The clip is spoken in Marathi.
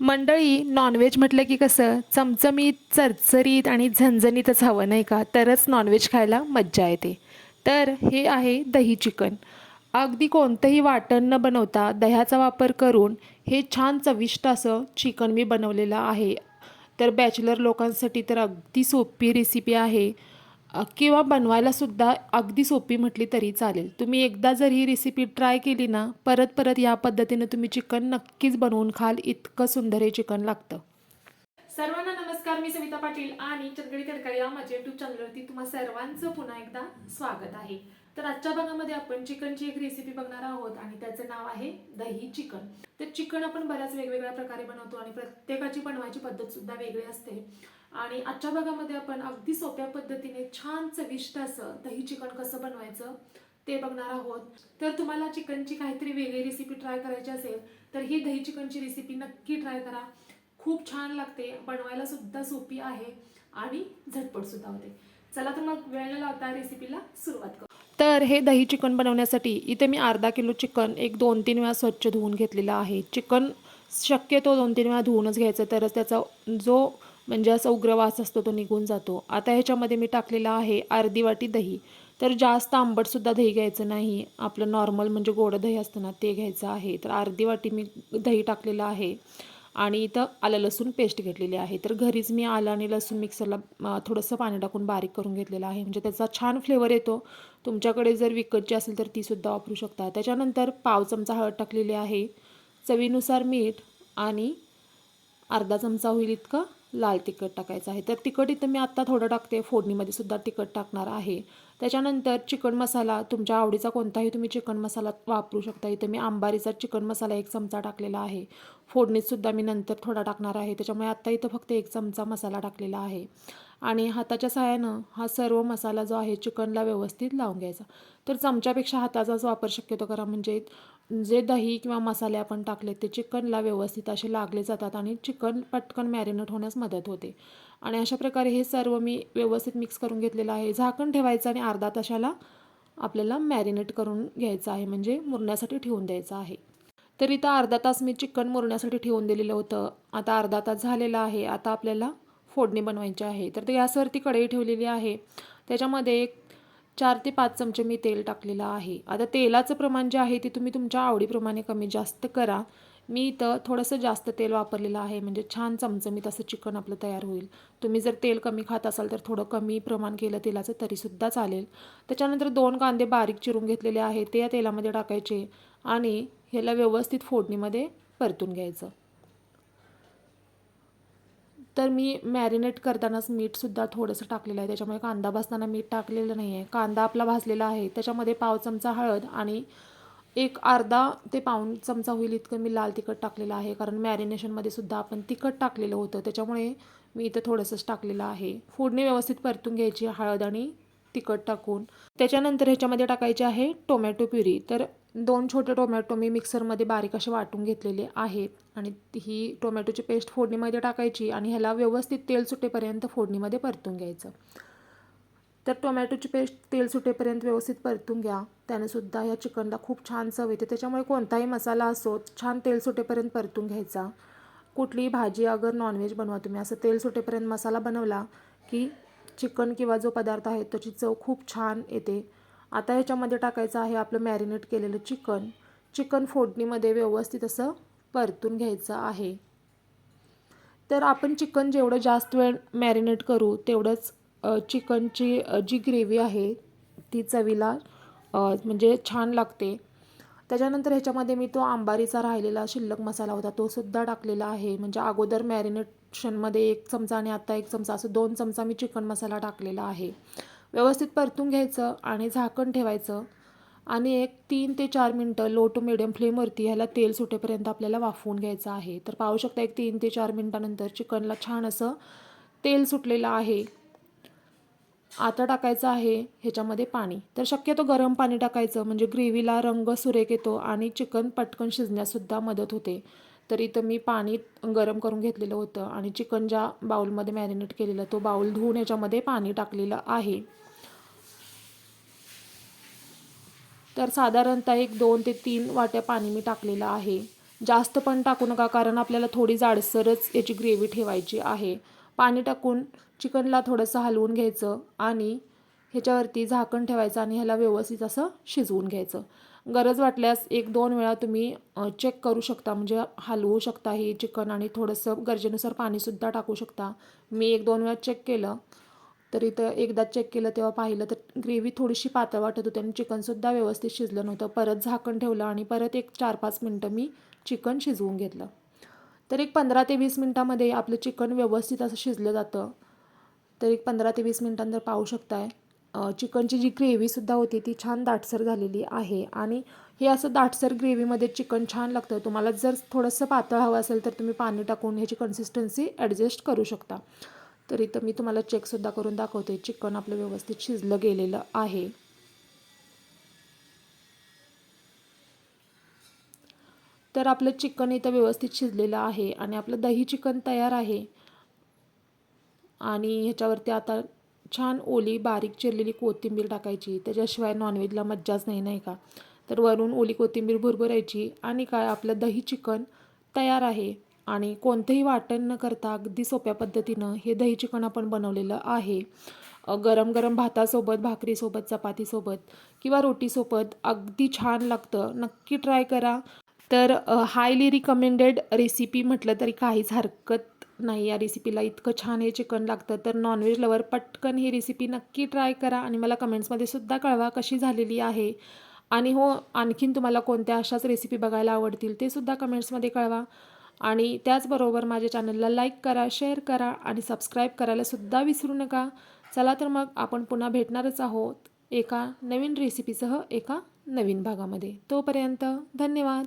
मंडळी नॉनव्हेज म्हटलं की कसं चमचमीत चरचरीत आणि झणझणीतच हवं नाही का? तरच नॉनव्हेज खायला मज्जा येते. तर हे आहे दही चिकन. अगदी कोणतंही वाटण न बनवता दह्याचा वापर करून हे छान चविष्ट असं चिकन मी बनवलेलं आहे. तर बॅचलर लोकांसाठी तर अगदी सोपी रेसिपी आहे. किंवा बनवायलासुद्धा अगदी सोपी म्हटली तरी चालेल. तुम्ही एकदा जर ही रेसिपी ट्राय केली ना परत परत या पद्धतीनं तुम्ही चिकन नक्कीच बनवून खाल. इतकं सुंदर हे चिकन लागतं. सर्वांना नमस्कार मी सविता पाटील आणि चंदगडी तडका या माझ्या युट्यूब चॅनलवरती तुम्हा सर्वांचं पुन्हा एकदा स्वागत आहे. तर आजच्या भागामध्ये आपण चिकनची एक रेसिपी बघणार आहोत आणि त्याचं नाव आहे दही चिकन तर चिकन आपण बऱ्याच वेगवेगळ्या प्रकारे बनवतो आणि प्रत्येकाची बनवायची पद्धत सुद्धा वेगळी असते. आणि आजच्या भागामध्ये आपण अगदी सोप्या पद्धतीने छान चविष्ट असं दही चिकन कसं बनवायचं ते बघणार आहोत. तर तुम्हाला चिकनची काहीतरी वेगळी रेसिपी ट्राय करायची असेल तर ही दही चिकनची रेसिपी नक्की ट्राय करा. खूप छान लागते बनवायला सुद्धा सोपी आहे आणि झटपट सुद्धा होते. चला तर मग वेळ न लावता रेसिपीला सुरुवात करू. तर हे दही चिकन बनवण्यासाठी इथे मी अर्धा किलो चिकन एक दोन तीन वेळा स्वच्छ धुवून घेतलेलं आहे. चिकन शक्यतो दोन तीन वेळा धुवूनच घ्यायचं तरच त्याचा जो म्हणजे असा उग्र वास असतो तो निघून जातो. आता ह्याच्यामध्ये मी टाकलेला आहे अर्धी वाटी दही. तर जास्त आंबटसुद्धा दही घ्यायचं नाही. आपलं नॉर्मल म्हणजे गोड दही असतं ना ते घ्यायचं आहे. तर अर्धी वाटी मी दही टाकलेलं आहे. आणि इथं आलं लसूण पेस्ट घेतलेली आहे. तर घरीच मी आलं आणि लसूण मिक्सरला थोडंसं पाणी टाकून बारीक करून घेतलेलं आहे. म्हणजे त्याचा छान फ्लेवर येतो. तुमच्याकडे जर विकतची असेल तर तीसुद्धा वापरू शकता. त्याच्यानंतर पाव चमचा हळद टाकलेली आहे. चवीनुसार मीठ आणि अर्धा चमचा होईल इतकं लाल तिखट टाकायचं आहे. तर तिखट इथं मी आत्ता थोडं टाकते. फोडणीमध्ये सुद्धा तिखट टाकणार आहे. त्याच्यानंतर चिकन मसाला तुमच्या आवडीचा कोणताही तुम्ही चिकन मसाला वापरू शकता. इथं मी आंबारीचा चिकन मसाला एक चमचा टाकलेला आहे. फोडणीतसुद्धा मी नंतर थोडा टाकणार आहे. त्याच्यामुळे आत्ता इथं फक्त एक चमचा मसाला टाकलेला आहे. आणि हाताच्या सहाय्यानं हा सर्व मसाला जो आहे चिकनला व्यवस्थित लावून घ्यायचा. तर चमच्यापेक्षा हाताचाच वापर शक्यतो करा. म्हणजे जे दही किंवा मसाले आपण टाकले ते चिकनला व्यवस्थित असे लागले जातात आणि चिकन पटकन मॅरिनेट होण्यास मदत होते. आणि अशा प्रकारे हे सर्व मी व्यवस्थित मिक्स करून घेतलेलं आहे. झाकण ठेवायचं आणि अर्धा ताशाला आपल्याला मॅरिनेट करून घ्यायचं आहे. म्हणजे मुरण्यासाठी ठेवून द्यायचं आहे. तर इथं अर्धा तास मी चिकन मुरण्यासाठी ठेवून दिलेलं होतं. आता अर्धा तास झालेला आहे. आता आपल्याला फोडणी बनवायची आहे. तर ते गॅसवरती कढई ठेवलेली आहे. त्याच्यामध्ये एक चार ते पाच चमचे मी तेल टाकलेलं आहे. आता तेलाचं प्रमाण जे आहे ते तुम्ही तुमच्या आवडीप्रमाणे कमी जास्त करा. मी इथं थोडंसं जास्त तेल वापरलेलं आहे म्हणजे छान चमचमीत असं चिकन आपलं तयार होईल. तुम्ही जर तेल कमी खात असाल तर थोडं कमी प्रमाण केलं तेलाचं तरीसुद्धा चालेल. त्याच्यानंतर दोन कांदे बारीक चिरून घेतलेले आहे ते या तेलामध्ये टाकायचे आणि ह्याला व्यवस्थित फोडणीमध्ये परतून घ्यायचं. तर मी मॅरिनेट करतानाच मीठसुद्धा थोडंसं टाकलेलं आहे त्याच्यामुळे कांदा भाजताना मीठ टाकलेलं नाही आहे कांदा आपला भाजलेला आहे त्याच्यामध्ये पाव चमचा हळद आणि एक अर्धा ते पाऊण चमचा होईल इतकं मी लाल तिखट टाकलेलं आहे. कारण मॅरिनेशनमध्ये सुद्धा आपण तिखट टाकलेलं होतं. त्याच्यामुळे मी इथं थोडंसंच टाकलेलं आहे. फोडणी व्यवस्थित परतून घ्यायची हळद आणि तिखट टाकून. त्याच्यानंतर ह्याच्यामध्ये टाकायची आहे टोमॅटो प्युरी. तर दोन छोटे टोमॅटो मी मिक्सरमध्ये बारीक असे वाटून घेतलेले आहेत. आणि ही टोमॅटोची पेस्ट फोडणीमध्ये टाकायची आणि ह्याला व्यवस्थित तेल सुटेपर्यंत फोडणीमध्ये परतून घ्यायचं. तर टोमॅटोची पेस्ट तेल सुटेपर्यंत व्यवस्थित परतून घ्या. त्याने सुद्धा ह्या चिकनला खूप छान चव येते. त्याच्यामुळे कोणताही मसाला असो छान तेल सुटेपर्यंत परतून घ्यायचा. कुठलीही भाजी अगर नॉनव्हेज बनवा तुम्ही. असं तेल सुटेपर्यंत मसाला बनवला की चिकन किंवा जो पदार्थ आहे त्याची चव खूप छान येते. आता ह्याच्यामध्ये टाकायचं आहे आपलं मॅरिनेट केलेलं चिकन. चिकन फोडणीमध्ये व्यवस्थित असं परतून घ्यायचं आहे. तर आपण चिकन जेवढं जास्त वेळ मॅरिनेट करू तेवढंच चिकनची जी ग्रेव्ही आहे ती चवीला म्हणजे छान लागते. त्याच्यानंतर ह्याच्यामध्ये मी तो आंबारीचा राहिलेला शिल्लक मसाला होता तो सुद्धा टाकलेला आहे. म्हणजे अगोदर मॅरिनेशनमध्ये एक चमचा आणि आता एक चमचा असं दोन चमचा मी चिकन मसाला टाकलेला आहे. व्यवस्थित परतून घ्यायचं आणि झाकण ठेवायचं आणि एक तीन ते चार मिनटं लो टू मिडियम फ्लेमवरती ह्याला तेल सुटेपर्यंत आपल्याला वाफवून घ्यायचं आहे. तर पाहू शकता एक तीन ते चार मिनटानंतर चिकनला छान असं तेल सुटलेलं आहे. आता टाकायचं आहे ह्याच्यामध्ये पाणी. तर शक्यतो गरम पाणी टाकायचं म्हणजे ग्रेव्हीला रंग सुरेख येतो आणि चिकन पटकन शिजण्यासुद्धा मदत होते. तर इथं मी पाणी गरम करून घेतलेलं होतं आणि चिकन ज्या बाऊलमध्ये मॅरिनेट केलेलं तो बाऊल धुवून याच्यामध्ये पाणी टाकलेलं आहे. तर साधारणतः एक दोन ते तीन वाट्या पाणी मी टाकलेलं आहे. जास्त पण टाकू नका कारण आपल्याला थोडी जाडसरच याची ग्रेव्ही ठेवायची आहे. पाणी टाकून चिकनला थोडंसं हलवून घ्यायचं आणि ह्याच्यावरती झाकण ठेवायचं आणि ह्याला व्यवस्थित असं शिजवून घ्यायचं. गरज वाटल्यास एक दोन वेळा तुम्ही चेक करू शकता. म्हणजे हलवू शकता हे चिकन आणि थोडंसं गरजेनुसार पाणीसुद्धा टाकू शकता. मी एक दोन वेळा चेक केलं. तर इथं एकदा चेक केलं तेव्हा पाहिलं तर ग्रेव्ही थोडीशी पातळ वाटत होती आणि चिकनसुद्धा व्यवस्थित शिजलं नव्हतं. परत झाकण ठेवलं आणि परत एक चार पाच मिनटं मी चिकन शिजवून घेतलं. तर एक पंधरा ते वीस मिनटामध्ये आपलं चिकन व्यवस्थित असं शिजलं जातं. तर एक पंधरा ते वीस मिनटांतर पाहू शकताय. चिकनची जी ग्रेव्हीसुद्धा होती ती छान दाटसर झालेली आहे. आणि हे असं दाटसर ग्रेव्हीमध्ये चिकन छान लागतं. तुम्हाला जर थोडंसं पातळ हवं असेल तर तुम्ही पाणी टाकून ह्याची कन्सिस्टन्सी ॲडजस्ट करू शकता. तर इथं मी तुम्हाला चेकसुद्धा करून दाखवते. चिकन आपलं व्यवस्थित शिजलं गेलेलं आहे. तर आपलं चिकन इथं व्यवस्थित शिजलेलं आहे आणि आपलं दही चिकन तयार आहे. आणि ह्याच्यावरती आता छान ओली बारीक चिरलेली कोथिंबीर टाकायची. त्याच्याशिवाय नॉनव्हेजला मज्जाच नाही नाही का? तर वरून ओली कोथिंबीर भुरभुरायची आणि काय आपलं दही चिकन तयार आहे. आणि कोणतंही वाटण न करता अगदी सोप्या पद्धतीनं हे दही चिकन आपण बनवलेलं आहे. गरम गरम भातासोबत भाकरीसोबत चपातीसोबत किंवा रोटीसोबत अगदी छान लागतं. नक्की ट्राय करा. तर हायली रिकमेंडेड रेसिपी म्हटलं तरी काहीच हरकत नाही. या रेसिपीला इतकं छान हे चिकन लागतं. तर नॉनव्हेज लवर पटकन ही रेसिपी नक्की ट्राय करा आणि मला कमेंट्समध्ये सुद्धा कळवा कशी झालेली आहे. आणि हो आणखीन तुम्हाला कोणत्या अशाच रेसिपी बघायला आवडतील ते सुद्धा कमेंट्समध्ये कळवा. आणि त्याचबरोबर माझ्या चॅनलला लाईक करा शेअर करा आणि सबस्क्राईब करायला सुद्धा विसरू नका. चला तर मग आपण पुन्हा भेटणारच आहोत एका नवीन रेसिपीसह एका नवीन भागामध्ये. तोपर्यंत धन्यवाद.